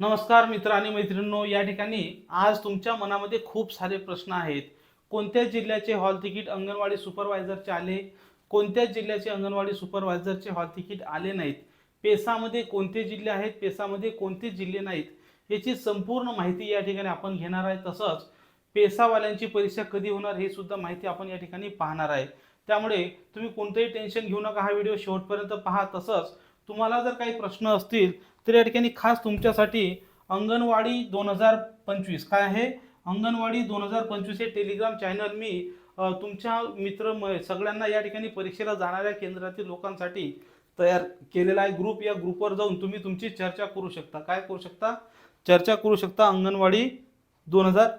नमस्कार मित्र आणि मैत्रिणींनो या ठिकाणी आज तुमच्या मनामध्ये खूप सारे प्रश्न आहेत. कोणत्या जिल्ह्याचे हॉल तिकीट अंगणवाडी सुपरवायझरचे आले? कोणत्या जिल्ह्याचे अंगणवाडी सुपरवायझरचे हॉल तिकीट आले नाहीत? पेसामध्ये कोणते जिल्हे आहेत? पेसामध्ये कोणते जिल्हे नाहीत? याची संपूर्ण माहिती या ठिकाणी आपण घेणार आहे. तसंच पेसावाल्यांची परीक्षा कधी होणार हे सुद्धा माहिती आपण या ठिकाणी पाहणार आहे. त्यामुळे तुम्ही कोणतंही टेन्शन घेऊ नका. हा व्हिडिओ शेवटपर्यंत पहा. तसंच तुम्हाला जर काही प्रश्न असतील तर या ठिकाणी खास तुमच्यासाठी अंगणवाडी दोन हजार पंचवीस काय आहे? अंगणवाडी दोन हजार पंचवीस हे टेलिग्राम चॅनल मी तुमच्या मित्र सगळ्यांना या ठिकाणी परीक्षेला जाणाऱ्या केंद्रातील लोकांसाठी तयार केलेला आहे. ग्रुप या ग्रुपवर जाऊन तुम्ही तुमची चर्चा करू शकता. काय करू शकता? चर्चा करू शकता अंगणवाडी दोन हजार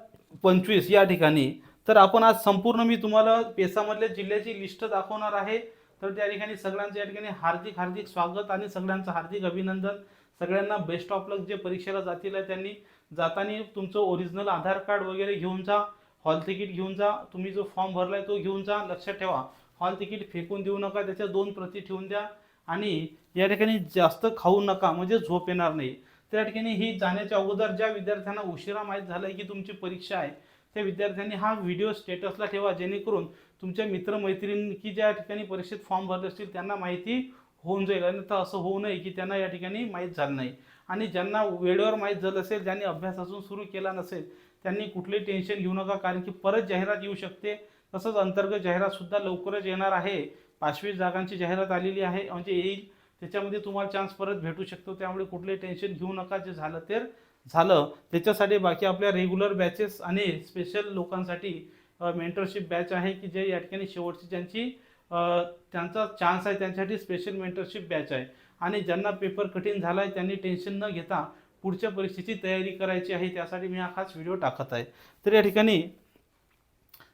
पंचवीस या ठिकाणी. तर आपण आज संपूर्ण मी तुम्हाला पेसामधल्या जिल्ह्याची लिस्ट दाखवणार आहे. तर त्या ठिकाणी सगळ्यांचं या ठिकाणी हार्दिक हार्दिक स्वागत आणि सगळ्यांचं हार्दिक अभिनंदन. सगळ्यांना बेस्ट ऑफ लक जे परीक्षेला जातील आहे त्यांनी जाताना तुमचं ओरिजिनल आधार कार्ड वगैरे घेऊन जा हॉल तिकीट घेऊन जा तुम्ही जो फॉर्म भरला आहे तो घेऊन जा लक्षात ठेवा. हॉल तिकीट फेकून देऊ नका त्याच्या दोन प्रती ठेवून द्या. आणि या ठिकाणी जास्त खाऊ नका म्हणजे झोप येणार नाही. त्या ठिकाणी ही जाण्याच्या अगोदर ज्या विद्यार्थ्यांना उशिरा माहीत झालं की तुमची परीक्षा आहे त्या विद्यार्थ्यांनी हा व्हिडिओ स्टेटसला ठेवा जेणेकरून तुमच्या मित्रमैत्रिणी की ज्या ठिकाणी परीक्षेत फॉर्म भरले असतील त्यांना माहिती होऊन जाईल. आणि तर असं होऊ नये की त्यांना या ठिकाणी माहीत झालं नाही. आणि ज्यांना वेळेवर माहीत झालं असेल ज्यांनी अभ्यास अजून सुरू केला नसेल त्यांनी कुठलेही टेन्शन घेऊ नका. कारण की परत जाहिरात येऊ शकते. तसंच अंतर्गत जाहिरातसुद्धा लवकरच येणार आहे. पाचवी जागांची जाहिरात आलेली आहे. म्हणजे येईल. त्याच्यामध्ये तुम्हाला चान्स परत भेटू शकतो. त्यामुळे कुठले टेन्शन घेऊ नका. जे झालं तर झालं. त्याच्यासाठी बाकी आपल्या रेग्युलर बॅचेस आणि स्पेशल लोकांसाठी मेंटरशिप बॅच आहे की जे या ठिकाणी शेवटची ज्यांची त्यांचा चान्स आहे त्यांच्यासाठी स्पेशल मेंटरशिप बॅच आहे. आणि ज्यांना पेपर कठीण झाला आहे त्यांनी टेन्शन न घेता पुढच्या परीक्षेची तयारी करायची आहे त्यासाठी मी हा खास व्हिडिओ टाकत आहे. तर या ठिकाणी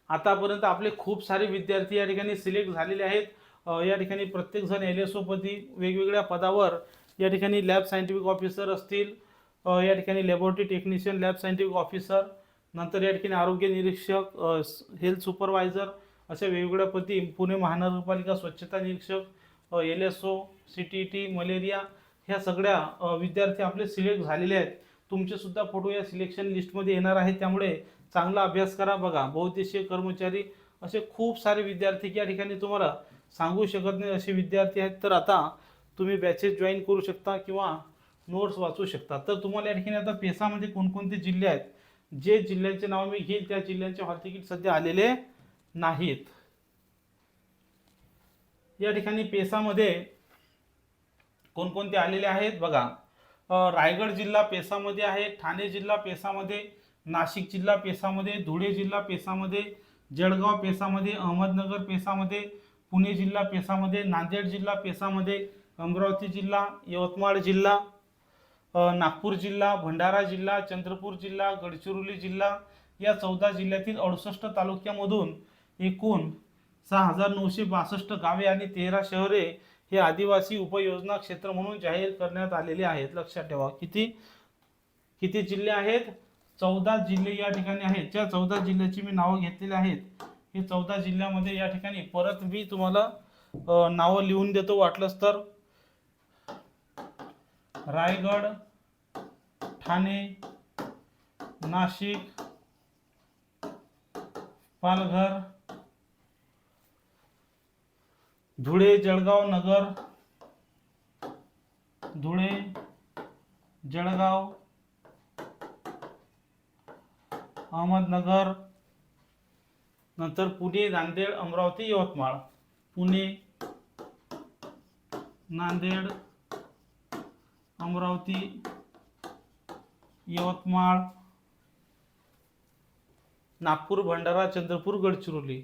आतापर्यंत आपले खूप सारे विद्यार्थी या ठिकाणी सिलेक्ट झालेले आहेत. या ठिकाणी प्रत्येकजण एल एस ओपदी वेगवेगळ्या पदावर या ठिकाणी लॅब सायंटिफिक ऑफिसर असतील. या ठिकाणी laboratory technician lab scientific officer नंतर या ठिकाणी आरोग्य निरीक्षक हेल्थ सुपरवायझर अशा वेगवेगळ्या पती पुणे महानगरपालिका स्वच्छता निरीक्षक L S O C T T malaria ह्या सगळ्या विद्यार्थी आपले सिलेक्ट झालेले आहेत. तुमचेसुद्धा फोटो या सिलेक्शन लिस्टमध्ये येणार आहेत. त्यामुळे चांगला अभ्यास करा बघा. बहुउद्देशीय कर्मचारी असे खूप सारे विद्यार्थी या ठिकाणी तुम्हाला सांगू शकत नाही असे विद्यार्थी आहेत. तर आता तुम्ही बॅचेस जॉईन करू शकता किंवा नोट्स वाचू शकता. तर तुम्हाला या ठिकाणी आता पेसामध्ये कोणकोणते जिल्हे आहेत? जे जिल्ह्यांचे नाव मी घेईल त्या जिल्ह्यांचे हॉल तिकीट सध्या आलेले नाहीत. या ठिकाणी पेसामध्ये कोणकोणते आलेले आहेत? बघा रायगड जिल्हा पेसामध्ये आहे ठाणे जिल्हा पेसामध्ये नाशिक जिल्हा पेसामध्ये धुळे जिल्हा पेसामध्ये जळगाव पेसामध्ये अहमदनगर पेसामध्ये पुणे जिल्हा पेसामध्ये नांदेड जिल्हा पेसामध्ये अमरावती जिल्हा यवतमाळ जिल्हा नागपूर जिल्हा भंडारा जिल्हा चंद्रपूर जिल्हा गडचिरोली जिल्हा या चौदा जिल्ह्यातील अडुसष्ट तालुक्यामधून एकूण सहा हजार नऊशे बासष्ट गावे आणि तेरा शहरे हे आदिवासी उपयोजना क्षेत्र म्हणून जाहीर करण्यात आलेले आहेत. लक्षात ठेवा किती? किती जिल्हे आहेत? चौदा जिल्हे या ठिकाणी आहेत. ज्या चौदा जिल्ह्याची मी नावं घेतलेली आहेत हे चौदा जिल्ह्यामध्ये या ठिकाणी परत मी तुम्हाला नावं लिहून देतो. वाटलंच तर रायगड ठाणे नाशिक पालघर धुळे जळगाव नगर धुळे जळगाव अहमदनगर नंतर पुणे नांदेड अमरावती यवतमाळ. पुणे नांदेड अमरावती यवतमाळ नागपूर भंडारा चंद्रपूर गडचिरोली.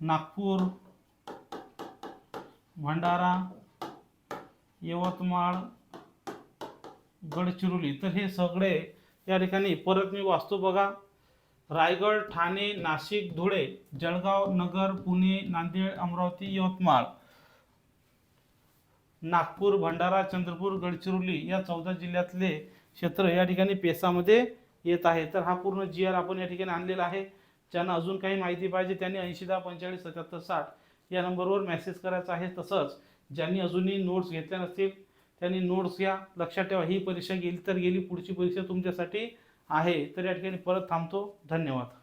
नागपूर भंडारा यवतमाळ गडचिरोली तर हे सगळे या ठिकाणी परत मी वाचतो बघा. रायगड ठाणे नाशिक धुळे जळगाव नगर पुणे नांदेड अमरावती यवतमाळ नागपूर भंडारा चंद्रपूर गडचिरोली या चौदा जिल्ह्यातले क्षेत्र या ठिकाणी पेसामध्ये येत आहे. तर हा पूर्ण जी आर आपण या ठिकाणी आणलेला आहे. ज्यांना अजून काही माहिती पाहिजे त्यांनी ऐंशी दहा पंचेचाळीस सत्याहत्तर साठ या नंबरवर मेसेज करायचा आहे तसंच ज्यांनी अजूनही नोट्स घेतल्या नसतील त्यांनी नोट्स घ्या. लक्षात ठेवा ही परीक्षा गेली तर गेली पुढची परीक्षा तुमच्यासाठी आहे. तर या ठिकाणी परत थांबतो. धन्यवाद.